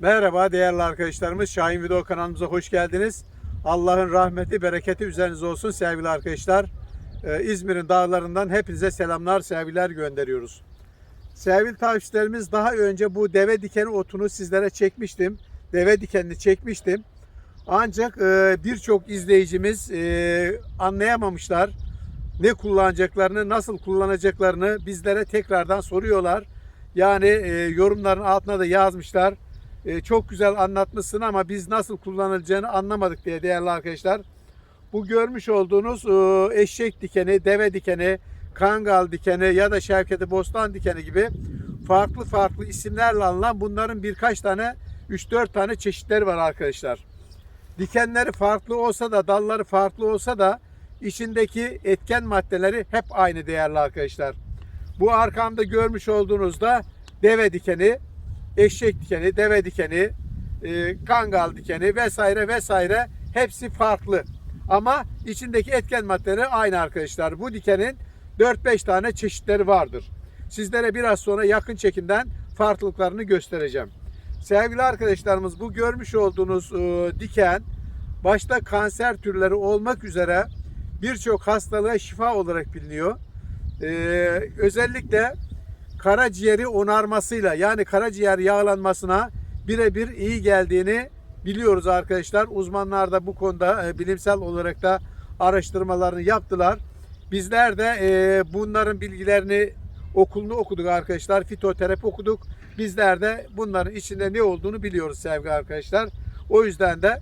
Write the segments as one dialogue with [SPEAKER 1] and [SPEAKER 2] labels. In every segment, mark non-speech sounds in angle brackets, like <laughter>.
[SPEAKER 1] Merhaba değerli arkadaşlarımız. Şahin Video kanalımıza hoş geldiniz. Allah'ın rahmeti, bereketi üzerinize olsun sevgili arkadaşlar. Ee, İzmir'in dağlarından hepinize selamlar, sevgiler gönderiyoruz. Sevgili takipçilerimiz daha önce bu deve dikeni otunu sizlere çekmiştim. Deve dikenini çekmiştim. Ancak e, birçok izleyicimiz e, anlayamamışlar. Ne kullanacaklarını, nasıl kullanacaklarını bizlere tekrardan soruyorlar. Yani e, yorumların altına da yazmışlar. E, çok güzel anlatmışsın ama biz nasıl kullanılacağını anlamadık diye değerli arkadaşlar. Bu görmüş olduğunuz e, eşek dikeni, deve dikeni, kangal dikeni ya da Şevketi Bostan dikeni gibi farklı farklı isimlerle anılan bunların birkaç tane 3-4 tane çeşitleri var arkadaşlar. Dikenleri farklı olsa da dalları farklı olsa da içindeki etken maddeleri hep aynı değerli arkadaşlar. Bu arkamda görmüş olduğunuzda deve dikeni, eşek dikeni, deve dikeni, e, kangal dikeni vesaire vesaire hepsi farklı. Ama içindeki etken maddeleri aynı arkadaşlar. Bu dikenin 4-5 tane çeşitleri vardır. Sizlere biraz sonra yakın çekimden farklılıklarını göstereceğim. Sevgili arkadaşlarımız bu görmüş olduğunuz e, diken başta kanser türleri olmak üzere birçok hastalığa şifa olarak biliniyor. E, özellikle karaciğeri onarmasıyla yani karaciğer yağlanmasına birebir iyi geldiğini biliyoruz arkadaşlar. Uzmanlar da bu konuda e, bilimsel olarak da araştırmalarını yaptılar. Bizler de e, bunların bilgilerini okulunu okuduk arkadaşlar. Fitoterapi okuduk. Bizler de bunların içinde ne olduğunu biliyoruz sevgili arkadaşlar. O yüzden de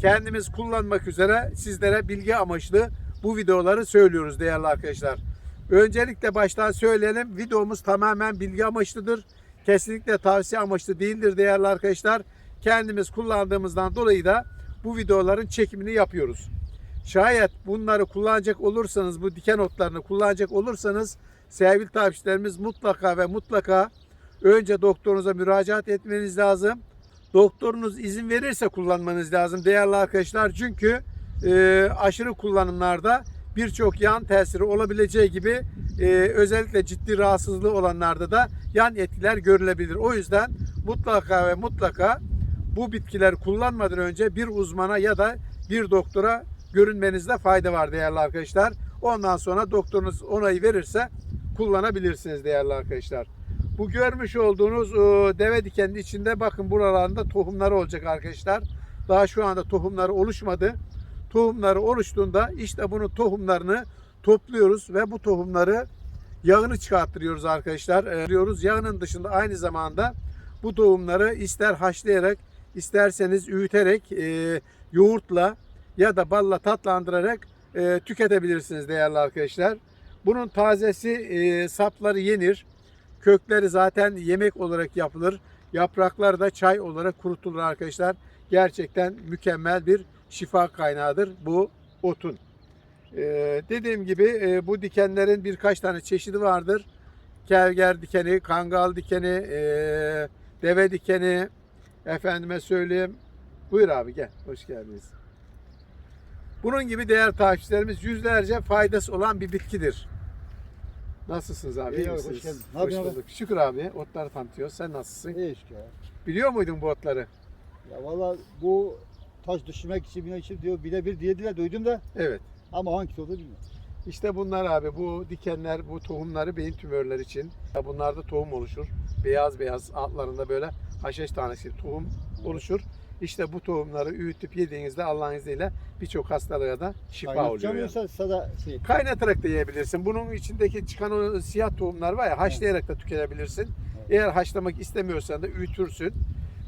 [SPEAKER 1] kendimiz kullanmak üzere sizlere bilgi amaçlı bu videoları söylüyoruz değerli arkadaşlar. Öncelikle baştan söyleyelim. Videomuz tamamen bilgi amaçlıdır. Kesinlikle tavsiye amaçlı değildir değerli arkadaşlar. Kendimiz kullandığımızdan dolayı da bu videoların çekimini yapıyoruz. Şayet bunları kullanacak olursanız, bu diken otlarını kullanacak olursanız sevgili takipçilerimiz mutlaka ve mutlaka önce doktorunuza müracaat etmeniz lazım. Doktorunuz izin verirse kullanmanız lazım değerli arkadaşlar. Çünkü e, aşırı kullanımlarda birçok yan tesiri olabileceği gibi e, özellikle ciddi rahatsızlığı olanlarda da yan etkiler görülebilir. O yüzden mutlaka ve mutlaka bu bitkileri kullanmadan önce bir uzmana ya da bir doktora görünmenizde fayda var değerli arkadaşlar. Ondan sonra doktorunuz onayı verirse kullanabilirsiniz değerli arkadaşlar. Bu görmüş olduğunuz e, deve dikeninin içinde bakın buralarında tohumları olacak arkadaşlar. Daha şu anda tohumları oluşmadı. Tohumları oluştuğunda işte bunun tohumlarını topluyoruz ve bu tohumları yağını çıkarttırıyoruz arkadaşlar. E, diyoruz yağının dışında aynı zamanda bu tohumları ister haşlayarak isterseniz öğüterek e, yoğurtla ya da balla tatlandırarak e, tüketebilirsiniz değerli arkadaşlar. Bunun tazesi e, sapları yenir. Kökleri zaten yemek olarak yapılır. Yaprakları da çay olarak kurutulur arkadaşlar. Gerçekten mükemmel bir şifa kaynağıdır bu otun. Ee, dediğim gibi e, bu dikenlerin birkaç tane çeşidi vardır. Kerger dikeni, kangal dikeni, e, deve dikeni, efendime söyleyeyim. Buyur abi gel, hoş geldiniz. Bunun gibi değer takipçilerimiz yüzlerce faydası olan bir bitkidir. Nasılsınız abi?
[SPEAKER 2] İyi abi, hoş geldin. Ne
[SPEAKER 1] Hoş
[SPEAKER 2] yapıyorsun
[SPEAKER 1] bulduk. Şükür abi. Otları tanıtıyoruz. Sen nasılsın?
[SPEAKER 2] İyi işte ya.
[SPEAKER 1] Biliyor muydun bu otları?
[SPEAKER 2] Ya valla bu taş düşürmek için bilmek için diyor birebir diyediler duydum da
[SPEAKER 1] Evet.
[SPEAKER 2] ama hangisi oldu bilmiyorum.
[SPEAKER 1] İşte bunlar abi bu dikenler, bu tohumları beyin tümörleri için. Bunlarda tohum oluşur. Beyaz beyaz altlarında böyle haşhaş tanesi tohum oluşur. İşte bu tohumları öğütüp yediğinizde Allah'ın izniyle birçok hastalığa da şifa oluyor.
[SPEAKER 2] Kaynatacağım
[SPEAKER 1] Yani.
[SPEAKER 2] yoksa sada şey.
[SPEAKER 1] Kaynatarak da yiyebilirsin. Bunun içindeki çıkan o siyah tohumlar var ya haşlayarak da tüketebilirsin. Eğer haşlamak istemiyorsan da öğütürsün.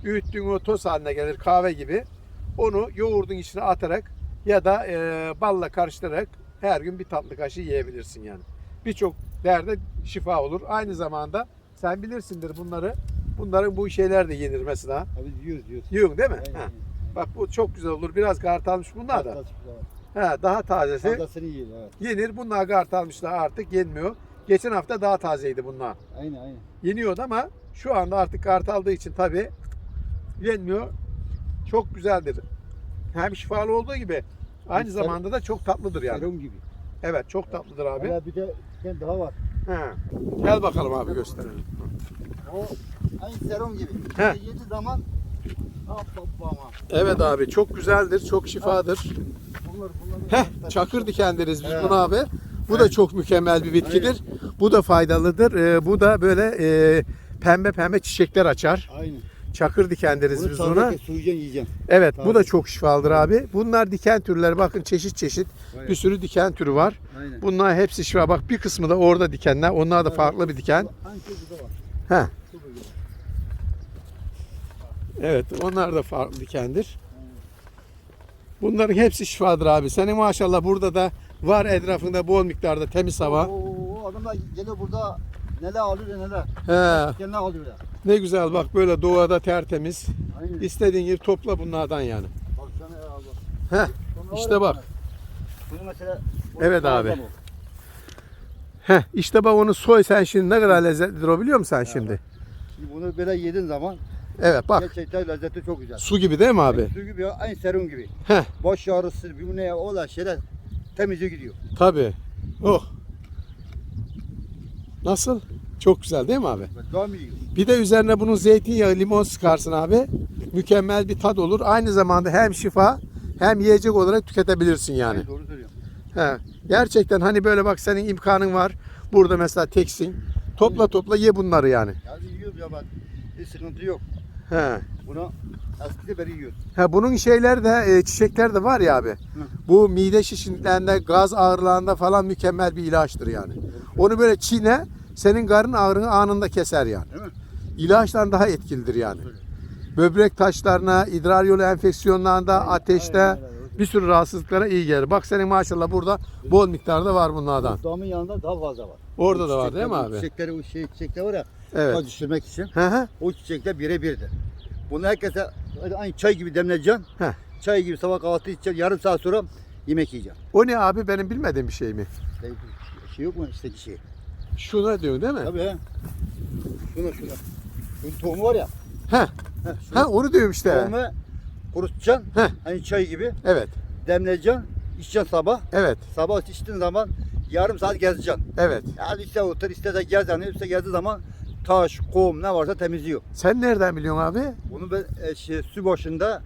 [SPEAKER 1] Öğüttüğün o toz haline gelir kahve gibi. Onu yoğurdun içine atarak ya da e, balla karıştırarak her gün bir tatlı kaşığı yiyebilirsin yani. Birçok derde şifa olur. Aynı zamanda sen bilirsindir bunları. Bunların bu şeyler de yenir mesela.
[SPEAKER 2] Abi yiyoruz yiyoruz.
[SPEAKER 1] Yiyorsun değil mi?
[SPEAKER 2] Aynen,
[SPEAKER 1] Ha. Bak bu çok güzel olur. Biraz kartalmış bunlar da. Ha, daha tazesi.
[SPEAKER 2] Fazlasını yiyelim evet.
[SPEAKER 1] Yenir. Bunlar kartalmışlar artık yenmiyor. Geçen hafta daha tazeydi bunlar.
[SPEAKER 2] Aynen aynen.
[SPEAKER 1] Yeniyordu ama şu anda artık kartaldığı için tabii yenmiyor. Çok güzeldir. Hem şifalı olduğu gibi aynı
[SPEAKER 2] Ser-
[SPEAKER 1] zamanda da çok tatlıdır yani.
[SPEAKER 2] Serum gibi.
[SPEAKER 1] Evet çok tatlıdır abi.
[SPEAKER 2] Hala bir de diken daha var.
[SPEAKER 1] He. Gel bakalım abi gösterelim.
[SPEAKER 2] O aynı serum gibi.
[SPEAKER 1] He.
[SPEAKER 2] Yedi zaman Abbama.
[SPEAKER 1] Evet abi çok güzeldir, çok şifadır.
[SPEAKER 2] Bunlar bunlar.
[SPEAKER 1] Heh, çakır diken deriz biz
[SPEAKER 2] Evet.
[SPEAKER 1] buna abi. Bu da çok mükemmel bir bitkidir. Bu da faydalıdır. Ee, bu da böyle e, pembe pembe çiçekler açar.
[SPEAKER 2] Aynen.
[SPEAKER 1] Çakır diken deriz
[SPEAKER 2] Bunu
[SPEAKER 1] biz buna.
[SPEAKER 2] suyacaksın yiyeceksin.
[SPEAKER 1] Evet bu
[SPEAKER 2] Tabii.
[SPEAKER 1] da çok şifalıdır abi. Bunlar diken türleri bakın çeşit çeşit
[SPEAKER 2] Evet.
[SPEAKER 1] bir sürü diken türü var.
[SPEAKER 2] Aynen.
[SPEAKER 1] Bunlar hepsi şifa. Bak bir kısmı da orada dikenler. Onlar da farklı bir diken. He. Evet onlar da farklı dikendir. Bunların hepsi şifadır abi. Senin maşallah burada da var etrafında bol miktarda temiz hava.
[SPEAKER 2] Oo, adamlar geliyor burada neler alıyor neler.
[SPEAKER 1] He,
[SPEAKER 2] Neler alıyor ya.
[SPEAKER 1] ne güzel bak böyle doğada tertemiz.
[SPEAKER 2] Aynen.
[SPEAKER 1] İstediğin gibi topla bunlardan yani.
[SPEAKER 2] Baksana ya abi.
[SPEAKER 1] Heh,
[SPEAKER 2] Sonra
[SPEAKER 1] işte bak.
[SPEAKER 2] Bunu mesela
[SPEAKER 1] Evet abi. Heh, işte bak onu soy sen şimdi ne kadar lezzetlidir o biliyor musun sen şimdi?
[SPEAKER 2] Şimdi bunu böyle yediğin zaman
[SPEAKER 1] Evet bak
[SPEAKER 2] gerçekten lezzeti çok güzel.
[SPEAKER 1] su gibi değil mi abi?
[SPEAKER 2] Su gibi ya, aynı serum gibi.
[SPEAKER 1] Heh,
[SPEAKER 2] Baş ağrısı, bir ne olan şeyler temizliğe gidiyor.
[SPEAKER 1] tabii. Oh. Nasıl? Çok güzel değil mi abi? Bir de üzerine bunun zeytinyağı, limon sıkarsın abi. Mükemmel bir tad olur. Aynı zamanda hem şifa hem yiyecek olarak tüketebilirsin yani.
[SPEAKER 2] Doğru söylüyorum.
[SPEAKER 1] He. Gerçekten hani böyle bak senin imkanın var. Burada mesela teksin. Topla topla ye bunları yani.
[SPEAKER 2] Yani ya ben. Hiç sıkıntı yok.
[SPEAKER 1] He.
[SPEAKER 2] Bunu eskide beri yiyoruz.
[SPEAKER 1] Ha, bunun şeyler de e, çiçekler de var ya abi. Bu mide şişintilerinde, gaz ağrılarında falan mükemmel bir ilaçtır yani. Onu böyle çiğne, senin karın ağrını anında keser yani.
[SPEAKER 2] Değil mi?
[SPEAKER 1] İlaçtan daha etkilidir yani. Böbrek taşlarına, idrar yolu enfeksiyonlarında, ateşte
[SPEAKER 2] aynen, aynen.
[SPEAKER 1] bir sürü rahatsızlıklara iyi gelir. Bak senin maşallah burada bol miktarda var bunlardan.
[SPEAKER 2] Damın yanında daha fazla var.
[SPEAKER 1] Orada da
[SPEAKER 2] O
[SPEAKER 1] var değil mi abi?
[SPEAKER 2] Çiçekleri, o şey, çiçekler var ya,
[SPEAKER 1] Evet.
[SPEAKER 2] düşürmek için.
[SPEAKER 1] Hı hı.
[SPEAKER 2] O çiçekler birebirdir. Bunu herkese aynı çay gibi demleyeceksin.
[SPEAKER 1] Heh.
[SPEAKER 2] Çay gibi sabah kahvaltı içeceksin. Yarım saat sonra yemek yiyeceksin.
[SPEAKER 1] O ne abi benim bilmediğim bir şey mi?
[SPEAKER 2] Şey, şey yok mu işte şey?
[SPEAKER 1] Şuna diyorsun değil mi?
[SPEAKER 2] Tabii he. Şuna şuna. Bunun tohumu var ya.
[SPEAKER 1] Heh.
[SPEAKER 2] Heh, şunu
[SPEAKER 1] Ha onu diyorum işte.
[SPEAKER 2] tohumu kurutacaksın.
[SPEAKER 1] Heh.
[SPEAKER 2] Hani çay gibi
[SPEAKER 1] Evet.
[SPEAKER 2] demleyeceksin. İçeceksin sabah.
[SPEAKER 1] Evet.
[SPEAKER 2] Sabah içtiğin zaman yarım saat gezeceksin.
[SPEAKER 1] Evet.
[SPEAKER 2] Yani işte otur iste de gez yani işte gezdiği zaman taş, kum ne varsa temizliyor.
[SPEAKER 1] Sen nereden biliyorsun abi?
[SPEAKER 2] Bunu ben e, şey, su başında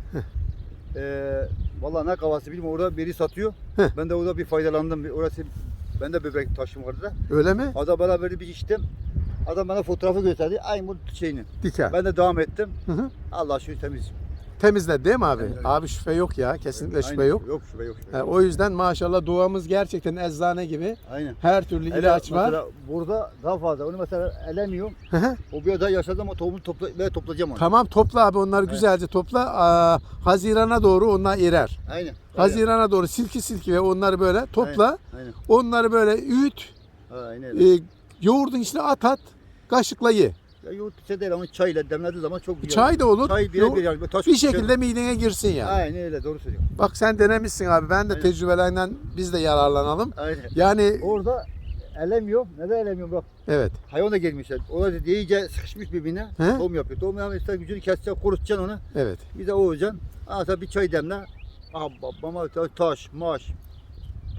[SPEAKER 2] e, vallahi ne kavası bilmiyorum orada biri satıyor.
[SPEAKER 1] Heh.
[SPEAKER 2] ben de orada bir faydalandım. Orası ben de böbrek taşım vardı da.
[SPEAKER 1] Öyle mi?
[SPEAKER 2] Adam bana böyle bir içtim. Adam bana fotoğrafı gösterdi. Aynı bu şeyini.
[SPEAKER 1] Diken.
[SPEAKER 2] Ben de devam ettim.
[SPEAKER 1] Hı hı.
[SPEAKER 2] Allah şu temiz.
[SPEAKER 1] Temizledi değil mi abi?
[SPEAKER 2] Temizledi.
[SPEAKER 1] Abi şüphe yok ya. Kesinlikle şüphe
[SPEAKER 2] Aynen.
[SPEAKER 1] yok.
[SPEAKER 2] Yok şüphe yok. Şüphe yok.
[SPEAKER 1] o yüzden maşallah doğamız gerçekten eczane gibi.
[SPEAKER 2] Aynen.
[SPEAKER 1] Her türlü ilaç var.
[SPEAKER 2] Burada daha fazla. Onu mesela elemiyorum. O bir daha yaşadı ama tohumu topla, toplayacağım onu.
[SPEAKER 1] tamam topla abi onları
[SPEAKER 2] Evet.
[SPEAKER 1] güzelce topla. Aa, Hazirana doğru onlar erer.
[SPEAKER 2] Aynen.
[SPEAKER 1] Hazirana doğru silki silki ve onları böyle topla.
[SPEAKER 2] Aynen.
[SPEAKER 1] Onları böyle.
[SPEAKER 2] Aynen. Aynen.
[SPEAKER 1] E, yoğurdun içine at at. Kaşıkla ye.
[SPEAKER 2] Ya yoğurt içe değil ama çayla demlediği zaman çok güzel.
[SPEAKER 1] Çay da olur.
[SPEAKER 2] Çay birebir yani. Taş
[SPEAKER 1] bir şekilde midene girsin yani.
[SPEAKER 2] Aynen öyle doğru söylüyorsun.
[SPEAKER 1] Bak sen denemişsin abi. Ben de
[SPEAKER 2] Aynen.
[SPEAKER 1] tecrübelerinden biz de yararlanalım.
[SPEAKER 2] Aynen.
[SPEAKER 1] Yani
[SPEAKER 2] Orada elemiyorum. Neden elemiyorum bak.
[SPEAKER 1] evet.
[SPEAKER 2] Hayvan da gelmişler. Orada iyice sıkışmış birbirine.
[SPEAKER 1] He?
[SPEAKER 2] Tohum yapıyor. Tohum yani işte gücünü keseceksin, kurutacaksın onu.
[SPEAKER 1] Evet.
[SPEAKER 2] Bir de ovacaksın. Aa bir çay demle. Abba, mama, taş, maş.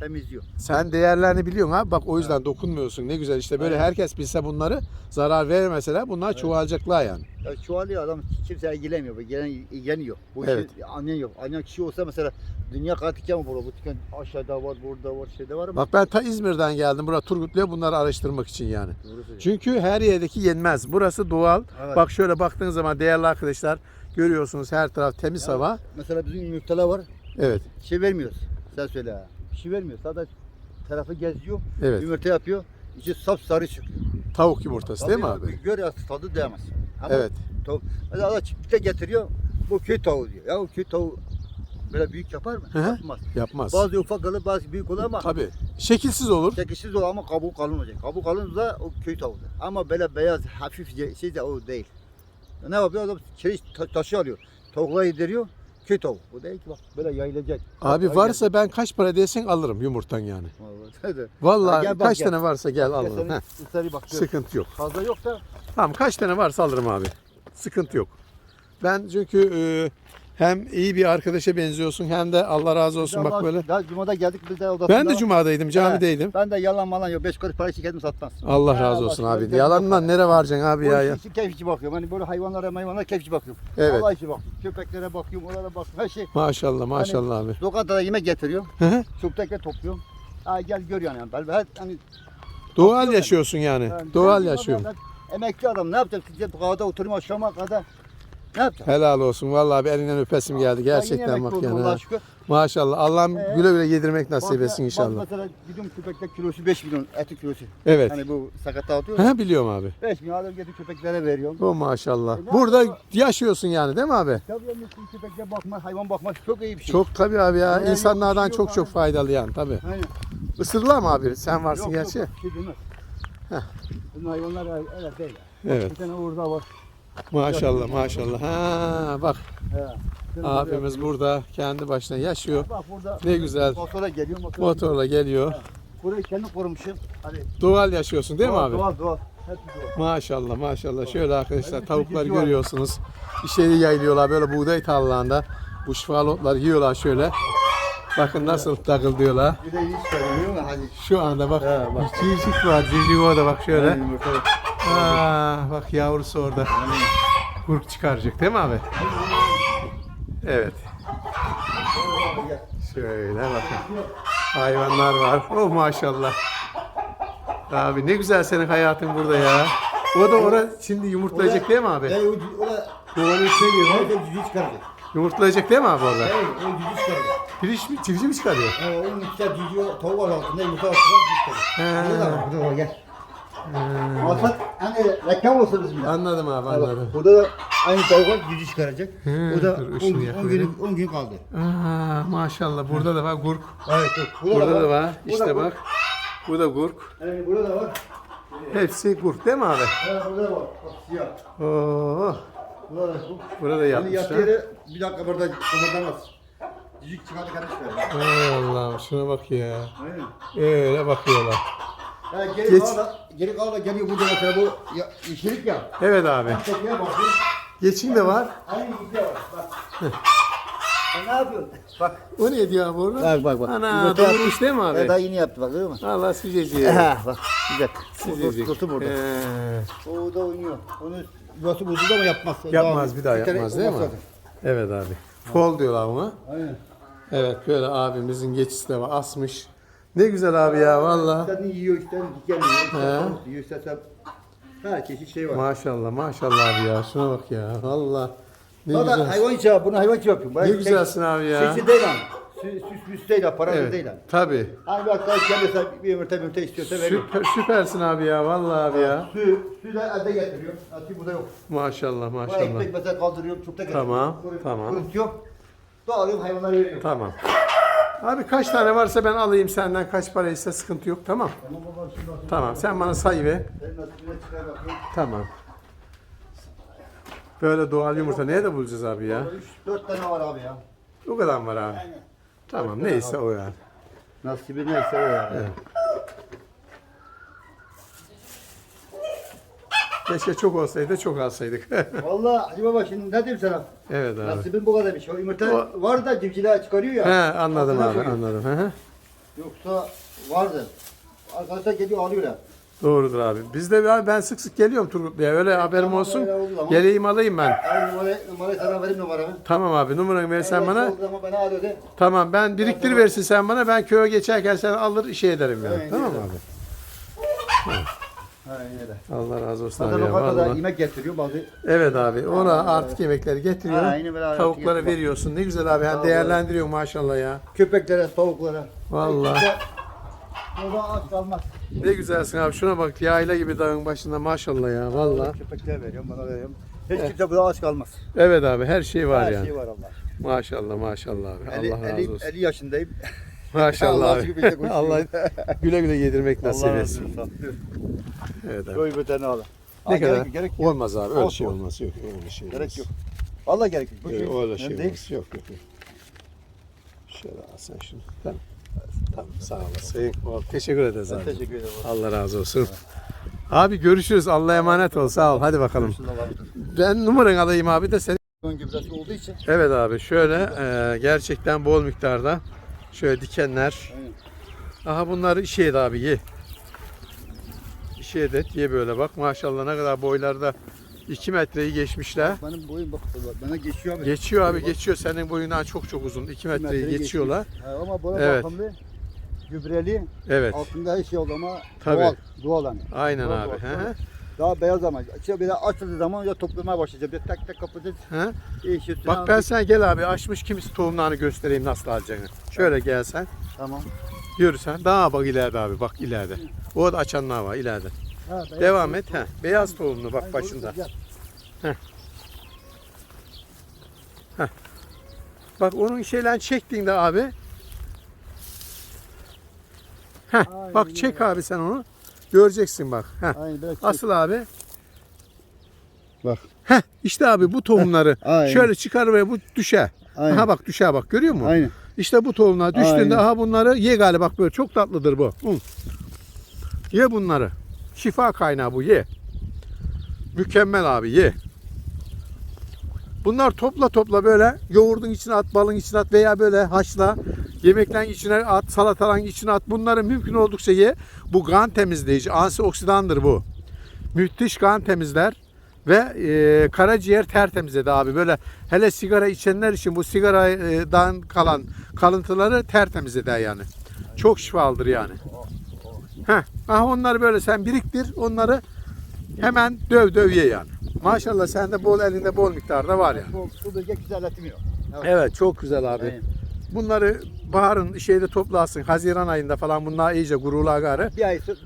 [SPEAKER 2] Temizliyor.
[SPEAKER 1] Sen değerlerini biliyorsun abi. Bak o yüzden dokunmuyorsun. Ne güzel işte böyle
[SPEAKER 2] Aynen.
[SPEAKER 1] herkes bilse bunları zarar vermeseler bunlar çoğalacaklar yani.
[SPEAKER 2] Ya çoğalıyor adam kimse ilgilenmiyor. Bu Gelen ilgileniyor. Bu
[SPEAKER 1] Evet.
[SPEAKER 2] işi anlayan yok. Anlayan kişi olsa mesela dünya kadar diken burada? Bu diken aşağıda var, burada var, şeyde var ama.
[SPEAKER 1] Bak ben ta İzmir'den geldim. Buraya Turgutlu'ya bunları araştırmak için yani.
[SPEAKER 2] Doğru.
[SPEAKER 1] Çünkü her yerdeki yenmez. Burası doğal.
[SPEAKER 2] Evet.
[SPEAKER 1] Bak şöyle baktığın zaman değerli arkadaşlar görüyorsunuz her taraf temiz
[SPEAKER 2] Ya,
[SPEAKER 1] hava.
[SPEAKER 2] Mesela bizim yumurtalar var.
[SPEAKER 1] Evet.
[SPEAKER 2] Şey vermiyoruz. Sen söyle ha. Bir şey vermiyoruz. Sadece tarafı geziyor.
[SPEAKER 1] Evet.
[SPEAKER 2] Yumurta yapıyor. İçi sapsarı çıkıyor.
[SPEAKER 1] Tavuk yumurtası değil mi
[SPEAKER 2] Tabii
[SPEAKER 1] abi?
[SPEAKER 2] Gör ya tadı değmez. Ama
[SPEAKER 1] Evet.
[SPEAKER 2] Tavuk, mesela adam çiftlikte getiriyor. Bu köy tavuğu diyor. Ya o köy tavuğu böyle büyük yapar mı?
[SPEAKER 1] Hı hı.
[SPEAKER 2] Yapmaz.
[SPEAKER 1] Yapmaz.
[SPEAKER 2] Bazı ufak kalır, bazı büyük olur ama
[SPEAKER 1] Tabii. Şekilsiz olur.
[SPEAKER 2] çekişsiz olur ama kabuğu kalın olacak. Kabuğu kalın da o köy tavuğudur. Ama böyle beyaz hafif ye- şey de o değil. Ne yapıyor adam kireç ta- taşı alıyor. Tavuklara yediriyor. Köy tavuğu. O değil ki bak böyle yayılacak.
[SPEAKER 1] Abi
[SPEAKER 2] Bak,
[SPEAKER 1] varsa ben kaç para desen alırım yumurtan yani. <laughs>
[SPEAKER 2] Ha,
[SPEAKER 1] Vallahi
[SPEAKER 2] gel bak,
[SPEAKER 1] kaç
[SPEAKER 2] gel.
[SPEAKER 1] tane varsa gel
[SPEAKER 2] Gel senin ısrarı bak. gör.
[SPEAKER 1] Sıkıntı yok.
[SPEAKER 2] Fazla yok da
[SPEAKER 1] Tamam kaç tane varsa alırım abi. Sıkıntı yok. Ben çünkü e, Hem iyi bir arkadaşa benziyorsun hem de Allah razı olsun bak böyle.
[SPEAKER 2] Daha Cuma'da geldik biz de odasında.
[SPEAKER 1] Ben de cumadaydım, camideydim.
[SPEAKER 2] Ben de yalan malan yok. Beş kuruş para şirketim satmaz.
[SPEAKER 1] Allah razı olsun abi. Yalandan nere varacaksın abi ya? Ya.
[SPEAKER 2] iş için keyif için bakıyorum. Hani böyle hayvanlara hayvanlara keyif için bakıyorum.
[SPEAKER 1] Evet.
[SPEAKER 2] Allah için bakıyorum. Köpeklere bakıyorum, onlara bakıyorum. Her şey.
[SPEAKER 1] Maşallah maşallah abi.
[SPEAKER 2] Lokantada yemek getiriyorum.
[SPEAKER 1] Hı hı.
[SPEAKER 2] Çöptekle topluyorum. Ha gel gör yani. Ben, ben, hani,
[SPEAKER 1] Doğal yaşıyorsun yani.
[SPEAKER 2] yani
[SPEAKER 1] Doğal
[SPEAKER 2] ben-
[SPEAKER 1] yaşıyorum.
[SPEAKER 2] ben Emekli adam ne yapacak? Gidip kahvede oturayım akşama kadar. Ne yapacak?
[SPEAKER 1] Helal olsun. Vallahi bir elinden öpesim geldi.
[SPEAKER 2] Ya
[SPEAKER 1] Gerçekten bak yani. Ha. Maşallah. Allah'ım
[SPEAKER 2] Ee,
[SPEAKER 1] güle güle yedirmek nasip
[SPEAKER 2] Bak-
[SPEAKER 1] etsin
[SPEAKER 2] bak
[SPEAKER 1] inşallah.
[SPEAKER 2] Mesela gidiyorum köpekler kilosu 5 milyon eti kilosu.
[SPEAKER 1] Evet.
[SPEAKER 2] Hani bu sakat atıyor.
[SPEAKER 1] Ha biliyorum abi.
[SPEAKER 2] 5 milyon alıyorum getir köpeklere veriyorum.
[SPEAKER 1] O maşallah.
[SPEAKER 2] E, ne
[SPEAKER 1] Burada yaşıyorsun yani değil mi abi?
[SPEAKER 2] Tabii yani köpekle bakma, hayvan bakmak çok iyi bir şey.
[SPEAKER 1] Çok tabii abi ya.
[SPEAKER 2] Yani
[SPEAKER 1] İnsanlardan
[SPEAKER 2] yok, şey
[SPEAKER 1] çok
[SPEAKER 2] yok
[SPEAKER 1] çok
[SPEAKER 2] abi.
[SPEAKER 1] faydalı yani tabii.
[SPEAKER 2] Aynen.
[SPEAKER 1] Isırdılar mı abi? Sen varsın
[SPEAKER 2] Yok,
[SPEAKER 1] gerçi.
[SPEAKER 2] Yok, bir şey demez.
[SPEAKER 1] Heh.
[SPEAKER 2] Bunun hayvanlar öyle değil.
[SPEAKER 1] Evet.
[SPEAKER 2] Bir tane orada var.
[SPEAKER 1] Maşallah maşallah. Ha bak
[SPEAKER 2] He.
[SPEAKER 1] Abimiz burada kendi başına yaşıyor.
[SPEAKER 2] Bak burada
[SPEAKER 1] Ne güzel.
[SPEAKER 2] motora geliyor. Motora
[SPEAKER 1] Motorla geliyor.
[SPEAKER 2] Burayı kendi korumuşum. Hani
[SPEAKER 1] Doğal yaşıyorsun değil mi
[SPEAKER 2] doğal,
[SPEAKER 1] abi?
[SPEAKER 2] Doğal doğal. Hepsi doğal.
[SPEAKER 1] Maşallah maşallah. Şöyle arkadaşlar tavuklar görüyorsunuz. İçeri yayılıyorlar böyle buğday tarlalarında. Bu şifalı otları yiyorlar şöyle. Bakın nasıl takıldıyorlar.
[SPEAKER 2] Bir de hiç söylemiyor mu? Hadi.
[SPEAKER 1] Şu anda bak
[SPEAKER 2] bak.
[SPEAKER 1] civcik var. Civcik orada bak şöyle.
[SPEAKER 2] Yumurta.
[SPEAKER 1] Aa, bak yavrusu orada. Kurk çıkaracak değil mi abi? Evet. Şöyle bakın. Hayvanlar var. Oh maşallah. Abi ne güzel senin hayatın burada ya. O da orada şimdi yumurtlayacak değil mi abi?
[SPEAKER 2] O, o da
[SPEAKER 1] Kovanın içine girdi.
[SPEAKER 2] çıkaracak.
[SPEAKER 1] Yumurtlayacak değil mi abi orada?
[SPEAKER 2] Evet, o cücü çıkaracak.
[SPEAKER 1] Piriş mi, civciv mi çıkarıyor?
[SPEAKER 2] Evet, onun içinde cücü tavuk var altında, yumurta altında cücü çıkaracak. Burada da var, burada da var, gel. Maksat hani reklam olsun bizim de.
[SPEAKER 1] Anladım abi
[SPEAKER 2] Ha, bak,
[SPEAKER 1] anladım.
[SPEAKER 2] Burada da aynı tavuk var, cücü çıkaracak.
[SPEAKER 1] Hı,
[SPEAKER 2] o da
[SPEAKER 1] dur,
[SPEAKER 2] 10
[SPEAKER 1] ışını
[SPEAKER 2] gün, 10 gün, 10 gün kaldı.
[SPEAKER 1] Aa, maşallah burada da var gurk.
[SPEAKER 2] Evet, evet.
[SPEAKER 1] Burada da var. İşte bak. Bu da gurk.
[SPEAKER 2] Evet, burada da var.
[SPEAKER 1] Hepsi gurk değil mi abi?
[SPEAKER 2] Evet, burada da var. Bak, siyah.
[SPEAKER 1] Oo,
[SPEAKER 2] Burada da bu.
[SPEAKER 1] burada da
[SPEAKER 2] Hani
[SPEAKER 1] yapmışlar.
[SPEAKER 2] yatı yeri bir dakika burada kımıldamaz. Cücük çıkardı çıkardı.
[SPEAKER 1] Ey Allah'ım şuna bak ya.
[SPEAKER 2] Aynen.
[SPEAKER 1] Öyle bakıyorlar.
[SPEAKER 2] Yani geri
[SPEAKER 1] Geç.
[SPEAKER 2] kalan da, geri kalan da geliyor burada mesela bu ya, yeşillik ya.
[SPEAKER 1] Evet abi.
[SPEAKER 2] Tekneye bakıyor.
[SPEAKER 1] Geçin de var.
[SPEAKER 2] Aynı iple var. Bak. Sen ne yapıyorsun? Bak.
[SPEAKER 1] O ne diyor abi orada?
[SPEAKER 2] Bak bak bak.
[SPEAKER 1] Ana
[SPEAKER 2] Yumurta yaptı.
[SPEAKER 1] değil mi abi?
[SPEAKER 2] Ya daha yeni yaptı bak görüyor musun?
[SPEAKER 1] Allah sıcacığı.
[SPEAKER 2] Ha bak güzel.
[SPEAKER 1] Sıcacık.
[SPEAKER 2] Kutu burada.
[SPEAKER 1] He.
[SPEAKER 2] O da oynuyor. Onu yuvası bozuldu ama yapmaz.
[SPEAKER 1] Yapmaz, bir daha
[SPEAKER 2] kere
[SPEAKER 1] yapmaz değil mi?
[SPEAKER 2] olmaz zaten.
[SPEAKER 1] Evet abi. Fol diyorlar ona.
[SPEAKER 2] Aynen.
[SPEAKER 1] Evet böyle abimizin geçisi de var asmış. Ne güzel abi ya valla.
[SPEAKER 2] İstediğini yiyor, istediğini diken yiyor,
[SPEAKER 1] He.
[SPEAKER 2] tavuk yiyor, istediğini her çeşit şey var.
[SPEAKER 1] Maşallah maşallah abi ya. Şuna bak ya. Valla. Ne
[SPEAKER 2] Valla
[SPEAKER 1] güzel.
[SPEAKER 2] hayvan içi bunu hayvan içi yapıyorum.
[SPEAKER 1] Ne güzelsin abi ya.
[SPEAKER 2] Süsü değil lan. Sü- Süs müs değil lan, para
[SPEAKER 1] Evet.
[SPEAKER 2] değil lan.
[SPEAKER 1] Tabii.
[SPEAKER 2] Hani bir arkadaş gelirse bir yumurta yumurta istiyorsa.
[SPEAKER 1] Süper, süpersin abi ya. Vallahi abi ya.
[SPEAKER 2] Su, su da elde getiriyor. Atı burada yok.
[SPEAKER 1] Maşallah
[SPEAKER 2] Bu
[SPEAKER 1] maşallah.
[SPEAKER 2] ekmek mesela kaldırıyorum, çöpte getiriyorum.
[SPEAKER 1] Tamam, tamam.
[SPEAKER 2] Kurutuyor. Dağılıyorum hayvanlara veriyorum.
[SPEAKER 1] Tamam. Abi kaç tane varsa ben alayım senden kaç para ise sıkıntı yok tamam.
[SPEAKER 2] Tamam
[SPEAKER 1] sen bana say ve tamam. Böyle doğal yumurta neye de bulacağız abi ya?
[SPEAKER 2] 3-4 tane var abi ya.
[SPEAKER 1] O kadar mı var abi? Tamam neyse o yani.
[SPEAKER 2] Nasibi neyse o yani.
[SPEAKER 1] Evet. Keşke çok olsaydı çok alsaydık. <laughs>
[SPEAKER 2] Vallahi Hacı Baba şimdi ne diyeyim sana?
[SPEAKER 1] evet abi.
[SPEAKER 2] Nasibin bu kadar bir şey. O yumurta
[SPEAKER 1] O-
[SPEAKER 2] var da civcivler çıkarıyor ya.
[SPEAKER 1] He anladım
[SPEAKER 2] Altına
[SPEAKER 1] abi
[SPEAKER 2] koyuyor.
[SPEAKER 1] anladım. Hı hı.
[SPEAKER 2] Yoksa vardı. Arkadaşlar geliyor alıyorlar.
[SPEAKER 1] Doğrudur abi. Bizde ben- ben sık sık geliyorum Turgutlu'ya. Öyle haberim
[SPEAKER 2] Tamam,
[SPEAKER 1] olsun.
[SPEAKER 2] öyle oldu ama.
[SPEAKER 1] Geleyim alayım ben.
[SPEAKER 2] Abi numarayı, numarayı sana vereyim numaramı.
[SPEAKER 1] Tamam abi numaranı verirsen bana.
[SPEAKER 2] Ama bana de.
[SPEAKER 1] Tamam ben biriktir versin sen bana. Ben köye geçerken sen alır işe ederim yani.
[SPEAKER 2] Aynen
[SPEAKER 1] tamam
[SPEAKER 2] öyle.
[SPEAKER 1] abi.
[SPEAKER 2] Aynen öyle.
[SPEAKER 1] Allah razı olsun
[SPEAKER 2] Zaten
[SPEAKER 1] abi ya
[SPEAKER 2] lokantada
[SPEAKER 1] vallahi.
[SPEAKER 2] yemek getiriyor bazı.
[SPEAKER 1] Evet abi. Ona artık yemekleri getiriyor.
[SPEAKER 2] Aynen böyle artık
[SPEAKER 1] Tavuklara
[SPEAKER 2] getiriyor.
[SPEAKER 1] veriyorsun. Ne güzel abi. Hem
[SPEAKER 2] Vallahi.
[SPEAKER 1] değerlendiriyor maşallah ya.
[SPEAKER 2] Köpeklere, tavuklara.
[SPEAKER 1] Vallahi.
[SPEAKER 2] İşte, Orada aç kalmaz.
[SPEAKER 1] Ne güzelsin abi. Şuna bak. Yayla gibi dağın başında maşallah ya. Vallahi.
[SPEAKER 2] Köpeklere veriyorum, bana veriyorum. Hiç kimse burada aç kalmaz.
[SPEAKER 1] Evet abi. Her şey var
[SPEAKER 2] Her
[SPEAKER 1] yani.
[SPEAKER 2] şey var Allah.
[SPEAKER 1] Maşallah maşallah abi.
[SPEAKER 2] 50,
[SPEAKER 1] Allah razı
[SPEAKER 2] 50,
[SPEAKER 1] olsun.
[SPEAKER 2] 50 yaşındayım.
[SPEAKER 1] Maşallah
[SPEAKER 2] Allah
[SPEAKER 1] abi. Allah <laughs> güle güle yedirmek nasip etsin.
[SPEAKER 2] olsun.
[SPEAKER 1] Evet abi.
[SPEAKER 2] Koy bir tane al.
[SPEAKER 1] Ne kadar?
[SPEAKER 2] Gerek, yok, gerek yok.
[SPEAKER 1] Olmaz abi. Öyle
[SPEAKER 2] Olsun,
[SPEAKER 1] şey olmaz. Yok öyle şey olmaz.
[SPEAKER 2] Gerek yok. Vallahi gerek yok. Bu
[SPEAKER 1] Öyle,
[SPEAKER 2] şey-
[SPEAKER 1] olmaz. Yok yok yok. Şöyle al sen şunu. Tamam. Tamam sağ olasın. Ol, Teşekkür ederiz abi.
[SPEAKER 2] teşekkür ederim.
[SPEAKER 1] Allah razı olsun. Abi görüşürüz. Allah'a emanet ol. Sağ ol. Hadi bakalım. Ben numaranı alayım abi de seni
[SPEAKER 2] Ön gübresi olduğu için.
[SPEAKER 1] Evet abi şöyle e, gerçekten bol miktarda şöyle dikenler. Aha bunları işe et abi ye. İşe et ye böyle bak maşallah ne kadar boylarda 2 metreyi geçmişler.
[SPEAKER 2] Benim boyum bak bak, bana geçiyor abi.
[SPEAKER 1] Geçiyor abi
[SPEAKER 2] Bak,
[SPEAKER 1] geçiyor senin boyundan çok çok uzun 2 metreyi geçiyorlar.
[SPEAKER 2] Ha, ama bana
[SPEAKER 1] Evet.
[SPEAKER 2] bakımlı, gübreli,
[SPEAKER 1] Evet
[SPEAKER 2] altında her şey oldu ama
[SPEAKER 1] Tabii.
[SPEAKER 2] doğal, doğal hani.
[SPEAKER 1] aynen
[SPEAKER 2] Doğal,
[SPEAKER 1] abi.
[SPEAKER 2] doğal.
[SPEAKER 1] Hı.
[SPEAKER 2] Daha beyaz ama. İşte bir de açıldığı zaman ya toplamaya başlayacağım. Bir tek tek kapatacağız.
[SPEAKER 1] Hı.
[SPEAKER 2] Değişiyor.
[SPEAKER 1] Bak ben sana gel abi açmış kimisi tohumlarını göstereyim nasıl alacağını. Şöyle gelsen
[SPEAKER 2] Tamam.
[SPEAKER 1] yürüsen daha bak ileride abi bak ileride. O da açanlar var ileride.
[SPEAKER 2] Ha, beyaz
[SPEAKER 1] Devam et. Heh. Beyaz tohumlu bak başında.
[SPEAKER 2] güzel.
[SPEAKER 1] Bak onun şeyden çektiğinde abi. Heh, bak çek abi sen onu. Göreceksin bak. Heh.
[SPEAKER 2] Aynen
[SPEAKER 1] Asıl abi.
[SPEAKER 2] Bak.
[SPEAKER 1] Heh, işte abi bu tohumları <laughs>
[SPEAKER 2] Aynen.
[SPEAKER 1] şöyle çıkar ve bu düşe.
[SPEAKER 2] Aynen.
[SPEAKER 1] Aha bak düşe bak görüyor musun?
[SPEAKER 2] Aynen.
[SPEAKER 1] İşte bu tohumlar düştüğünde
[SPEAKER 2] Aynen.
[SPEAKER 1] aha bunları ye galiba bak böyle çok tatlıdır bu. Hı. Ye bunları. Şifa kaynağı bu ye. Mükemmel abi ye. Bunlar topla topla böyle yoğurdun içine at, balın içine at veya böyle haşla. Yemeklerin içine at, salataların içine at. Bunları mümkün oldukça ye. Bu kan temizleyici, antioksidandır bu. Müthiş kan temizler ve e, karaciğer tertemiz eder abi. Böyle hele sigara içenler için bu sigaradan kalan kalıntıları tertemiz eder yani. Çok şifalıdır yani. Heh, aha onları böyle sen biriktir, onları hemen döv döv ye yani. Maşallah sende bol elinde bol miktarda var ya.
[SPEAKER 2] Bu, bu bölge güzelletmiyor.
[SPEAKER 1] Evet çok güzel abi.
[SPEAKER 2] Aynen.
[SPEAKER 1] Bunları baharın şeyde toplasın. Haziran ayında falan bunlar iyice gurula garı.
[SPEAKER 2] Bir ay sonra,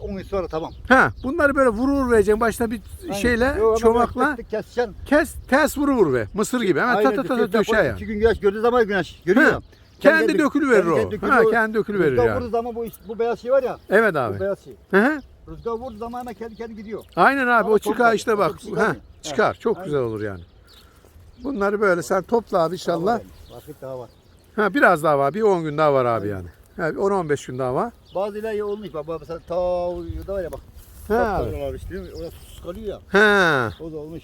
[SPEAKER 2] 10 yıl sonra tamam.
[SPEAKER 1] Ha, bunları böyle vurur vereceksin başına bir
[SPEAKER 2] Aynen.
[SPEAKER 1] şeyle
[SPEAKER 2] Yok, ama
[SPEAKER 1] çomakla
[SPEAKER 2] keseceksin.
[SPEAKER 1] kes ters vuru vur ve mısır gibi hemen
[SPEAKER 2] Aynen,
[SPEAKER 1] ta ta ta ta döşe yani.
[SPEAKER 2] İki gün güneş gördüğü zaman güneş görüyor.
[SPEAKER 1] Ha, Kendi dökülüverir o. Ha, kendi dökülüverir
[SPEAKER 2] Rüzgar
[SPEAKER 1] yani.
[SPEAKER 2] vurduğu zaman bu, bu beyaz şey var ya.
[SPEAKER 1] Evet
[SPEAKER 2] Bu
[SPEAKER 1] abi.
[SPEAKER 2] beyaz şey.
[SPEAKER 1] Hı hı.
[SPEAKER 2] Rüzgar vurduğu zaman hemen kendi kendi gidiyor.
[SPEAKER 1] Aynen abi
[SPEAKER 2] Ama
[SPEAKER 1] o çıkar
[SPEAKER 2] var.
[SPEAKER 1] işte bak.
[SPEAKER 2] çıkar
[SPEAKER 1] Ha, çıkar. Çok
[SPEAKER 2] Aynen.
[SPEAKER 1] güzel olur yani. Bunları böyle sen topla abi inşallah.
[SPEAKER 2] Vakit daha var.
[SPEAKER 1] Ha biraz daha var. Bir 10 gün daha var abi yani. Ha, 10-15 gün daha var.
[SPEAKER 2] Bazı ileride olmuş bak. bak Mesela ta da var ya bak.
[SPEAKER 1] Ha abi.
[SPEAKER 2] İşte değil mi? Orası su kalıyor ya.
[SPEAKER 1] Ha.
[SPEAKER 2] O da olmuş.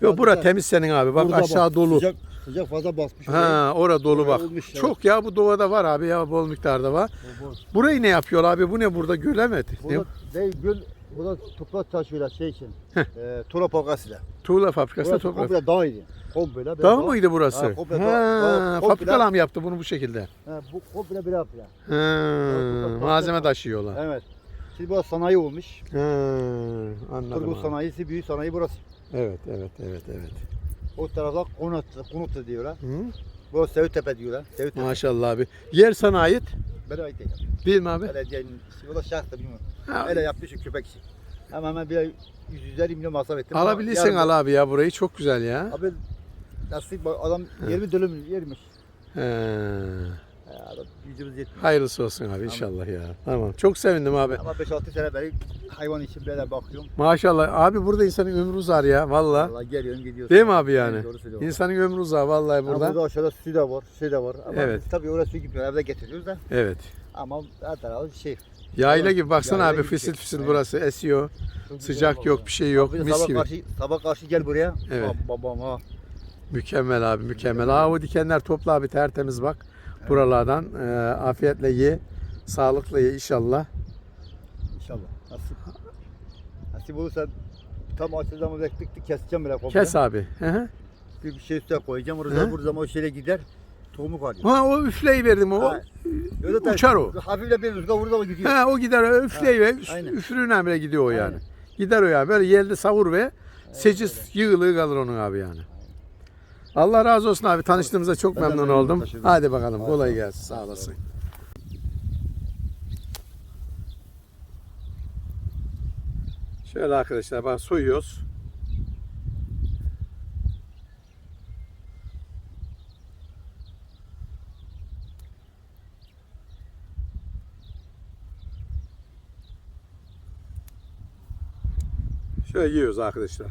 [SPEAKER 1] Yok bura temiz senin abi. Bak
[SPEAKER 2] Burada
[SPEAKER 1] aşağı dolu.
[SPEAKER 2] Sıcak, sıcak fazla basmış.
[SPEAKER 1] Ha, ora dolu bak.
[SPEAKER 2] olmuş, evet.
[SPEAKER 1] Çok ya bu doğada var abi ya bol miktarda var.
[SPEAKER 2] Bu- bu-
[SPEAKER 1] Burayı ne yapıyor abi? Bu ne burada göle mi? Ne?
[SPEAKER 2] Burada değil göl, burada toprak taşıyorlar şey için. e, tuğla pakasıyla.
[SPEAKER 1] Tuğla fabrikasında
[SPEAKER 2] Burası
[SPEAKER 1] toprak.
[SPEAKER 2] komple dağ idi. Komple
[SPEAKER 1] Dağ mıydı burası?
[SPEAKER 2] Ha, komple
[SPEAKER 1] Ha,
[SPEAKER 2] dağ. Komple-
[SPEAKER 1] fabrikalar mı yaptı bunu bu şekilde?
[SPEAKER 2] Ha, bu komple bir yapıyor.
[SPEAKER 1] Ha, malzeme taşıyorlar.
[SPEAKER 2] Evet. Şimdi burası sanayi olmuş.
[SPEAKER 1] Ha, anladım
[SPEAKER 2] Turgut sanayisi, büyük sanayi burası.
[SPEAKER 1] Evet, evet, evet, evet.
[SPEAKER 2] O taraflar Konut, Konut diyorlar.
[SPEAKER 1] Hı?
[SPEAKER 2] Burası Sevitepe diyorlar. Sevitepe.
[SPEAKER 1] Maşallah abi. Yer sana ait
[SPEAKER 2] Böyle ait değil.
[SPEAKER 1] mi abi?
[SPEAKER 2] Belediyenin, o da şahs da bilmiyorum.
[SPEAKER 1] Ha,
[SPEAKER 2] Öyle yapmış şu köpek işi. Hemen hemen bir 150 milyon masraf ettim. yarın-
[SPEAKER 1] al abi ya burayı çok güzel ya.
[SPEAKER 2] Abi bak, adam 20 dönüm yermiş.
[SPEAKER 1] He.
[SPEAKER 2] Ya, adam yüzümüz yetmiyor.
[SPEAKER 1] Hayırlısı olsun abi inşallah ya. Tamam. Çok sevindim abi.
[SPEAKER 2] Ama 5-6 sene beri hayvan için böyle bakıyorum.
[SPEAKER 1] Maşallah. Abi burada insanın ömrü uzar ya valla.
[SPEAKER 2] Vallahi geliyorsun gidiyorsun.
[SPEAKER 1] Değil mi abi yani?
[SPEAKER 2] Doğru söylüyorsun.
[SPEAKER 1] İnsanın ömrü uzar vallahi
[SPEAKER 2] Burada.
[SPEAKER 1] burada.
[SPEAKER 2] burada aşağıda su da var, şey de var. Ama
[SPEAKER 1] Evet.
[SPEAKER 2] biz tabii oraya su gitmiyor, evde getiriyoruz da.
[SPEAKER 1] Evet.
[SPEAKER 2] Ama her tarafı şey.
[SPEAKER 1] Yayla gibi baksana
[SPEAKER 2] yayla
[SPEAKER 1] abi
[SPEAKER 2] gibi
[SPEAKER 1] fısıl
[SPEAKER 2] şey.
[SPEAKER 1] fısıl
[SPEAKER 2] Aynen.
[SPEAKER 1] burası esiyor.
[SPEAKER 2] Çok güzel
[SPEAKER 1] Sıcak
[SPEAKER 2] vallahi.
[SPEAKER 1] yok bir şey yok
[SPEAKER 2] de
[SPEAKER 1] mis
[SPEAKER 2] sabah
[SPEAKER 1] gibi.
[SPEAKER 2] Karşı, sabah karşı gel buraya.
[SPEAKER 1] Evet.
[SPEAKER 2] Bam, babam ha.
[SPEAKER 1] Mükemmel abi mükemmel. Aa o dikenler topla abi tertemiz bak. Buralardan e, afiyetle ye. Sağlıkla ye inşallah.
[SPEAKER 2] İnşallah. Nasip. Nasip olursa tam zaman beklikti keseceğim böyle komple.
[SPEAKER 1] Kes abi. Hı hı.
[SPEAKER 2] Bir şey üstüne koyacağım.
[SPEAKER 1] Hı?
[SPEAKER 2] Orada burada zaman o şeyle gider. Tohumu kalıyor.
[SPEAKER 1] Ha o üfleyi verdim o.
[SPEAKER 2] Ha, öyle
[SPEAKER 1] uçar o.
[SPEAKER 2] Hafifle bir rüzgar vurdu ama gidiyor.
[SPEAKER 1] Ha o gider üfleyi ve üf-
[SPEAKER 2] aynen.
[SPEAKER 1] üfürüğüne bile gidiyor o yani.
[SPEAKER 2] Aynen.
[SPEAKER 1] Gider o yani. Böyle yerde savur ve secis yığılı kalır onun abi yani. Allah razı olsun abi. Tanıştığımıza çok
[SPEAKER 2] Ben
[SPEAKER 1] memnun oldum.
[SPEAKER 2] taşıdım.
[SPEAKER 1] Hadi bakalım.
[SPEAKER 2] Hadi
[SPEAKER 1] Kolay gelsin. Sağ olasın. Şöyle arkadaşlar bak soyuyoruz. Şöyle yiyoruz arkadaşlar.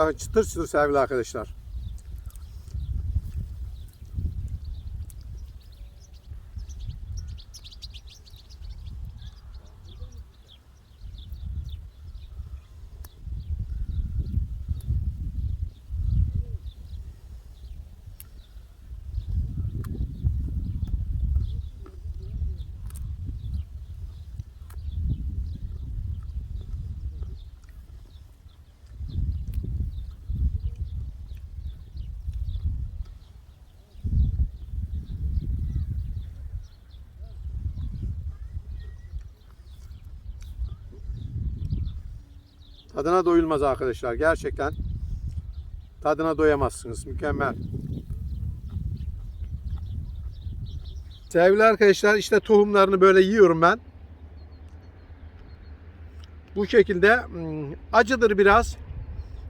[SPEAKER 1] Bakın çıtır çıtır sevgili arkadaşlar. Tadına doyulmaz arkadaşlar. Gerçekten tadına doyamazsınız. Mükemmel. Sevgili arkadaşlar işte tohumlarını böyle yiyorum ben. Bu şekilde hmm, acıdır biraz.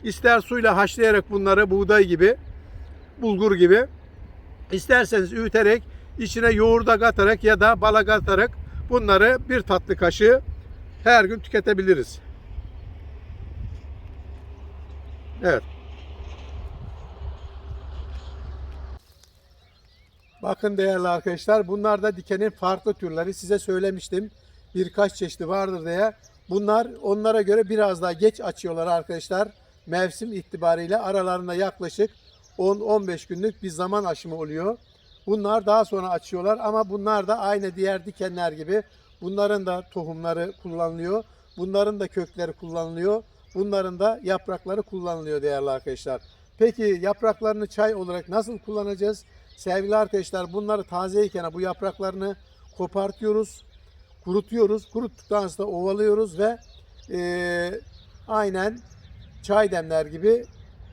[SPEAKER 1] İster suyla haşlayarak bunları buğday gibi, bulgur gibi. İsterseniz üterek içine yoğurda katarak ya da bala katarak bunları bir tatlı kaşığı her gün tüketebiliriz. Evet. Bakın değerli arkadaşlar bunlar da dikenin farklı türleri. Size söylemiştim birkaç çeşidi vardır diye. Bunlar onlara göre biraz daha geç açıyorlar arkadaşlar. Mevsim itibariyle aralarında yaklaşık 10-15 günlük bir zaman aşımı oluyor. Bunlar daha sonra açıyorlar ama bunlar da aynı diğer dikenler gibi bunların da tohumları kullanılıyor. Bunların da kökleri kullanılıyor. Bunların da yaprakları kullanılıyor değerli arkadaşlar. Peki yapraklarını çay olarak nasıl kullanacağız? Sevgili arkadaşlar bunları tazeyken bu yapraklarını kopartıyoruz, kurutuyoruz. Kuruttuktan sonra ovalıyoruz ve eee, aynen çay demler gibi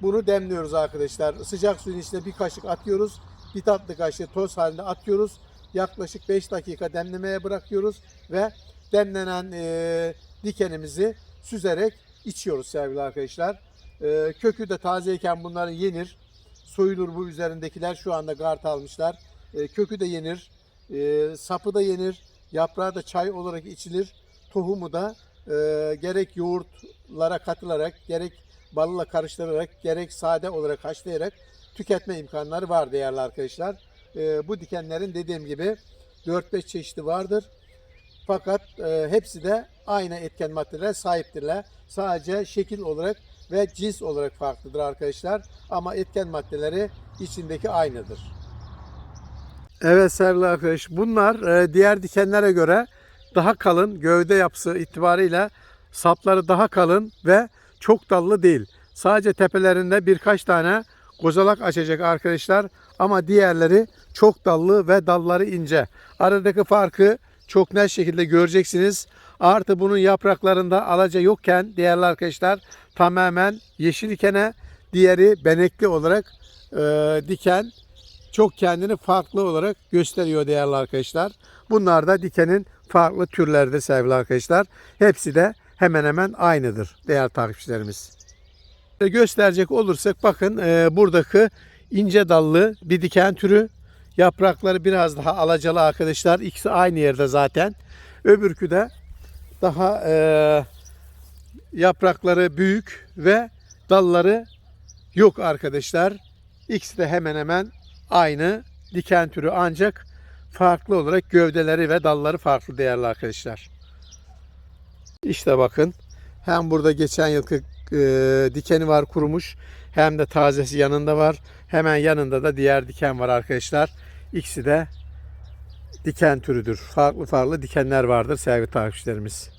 [SPEAKER 1] bunu demliyoruz arkadaşlar. Sıcak suyun içine bir kaşık atıyoruz. Bir tatlı kaşığı toz halinde atıyoruz. Yaklaşık 5 dakika demlemeye bırakıyoruz ve demlenen eee, dikenimizi süzerek içiyoruz sevgili arkadaşlar. Eee, kökü de tazeyken bunların yenir. Soyulur bu üzerindekiler şu anda gart almışlar. Eee, kökü de yenir. Eee, sapı da yenir. Yaprağı da çay olarak içilir. Tohumu da eee, gerek yoğurtlara katılarak, gerek balla karıştırarak, gerek sade olarak haşlayarak tüketme imkanları var değerli arkadaşlar. Eee, bu dikenlerin dediğim gibi 4-5 çeşidi vardır. Fakat e, hepsi de aynı etken maddelere sahiptirler. Sadece şekil olarak ve cins olarak farklıdır arkadaşlar. Ama etken maddeleri içindeki aynıdır. Evet sevgili arkadaş bunlar e, diğer dikenlere göre daha kalın gövde yapısı itibariyle sapları daha kalın ve çok dallı değil. Sadece tepelerinde birkaç tane kozalak açacak arkadaşlar ama diğerleri çok dallı ve dalları ince. Aradaki farkı çok net şekilde göreceksiniz. Artı bunun yapraklarında alaca yokken değerli arkadaşlar tamamen yeşil ikene diğeri benekli olarak e, diken çok kendini farklı olarak gösteriyor değerli arkadaşlar. Bunlar da dikenin farklı türleridir sevgili arkadaşlar. Hepsi de hemen hemen aynıdır değerli takipçilerimiz. Gösterecek olursak bakın e, buradaki ince dallı bir diken türü. Yaprakları biraz daha alacalı arkadaşlar. İkisi aynı yerde zaten. Öbürkü de daha e, yaprakları büyük ve dalları yok arkadaşlar. İkisi de hemen hemen aynı diken türü ancak farklı olarak gövdeleri ve dalları farklı değerli arkadaşlar. İşte bakın hem burada geçen yılki e, dikeni var kurumuş hem de tazesi yanında var. Hemen yanında da diğer diken var arkadaşlar. İkisi de diken türüdür. Farklı farklı dikenler vardır sevgili takipçilerimiz.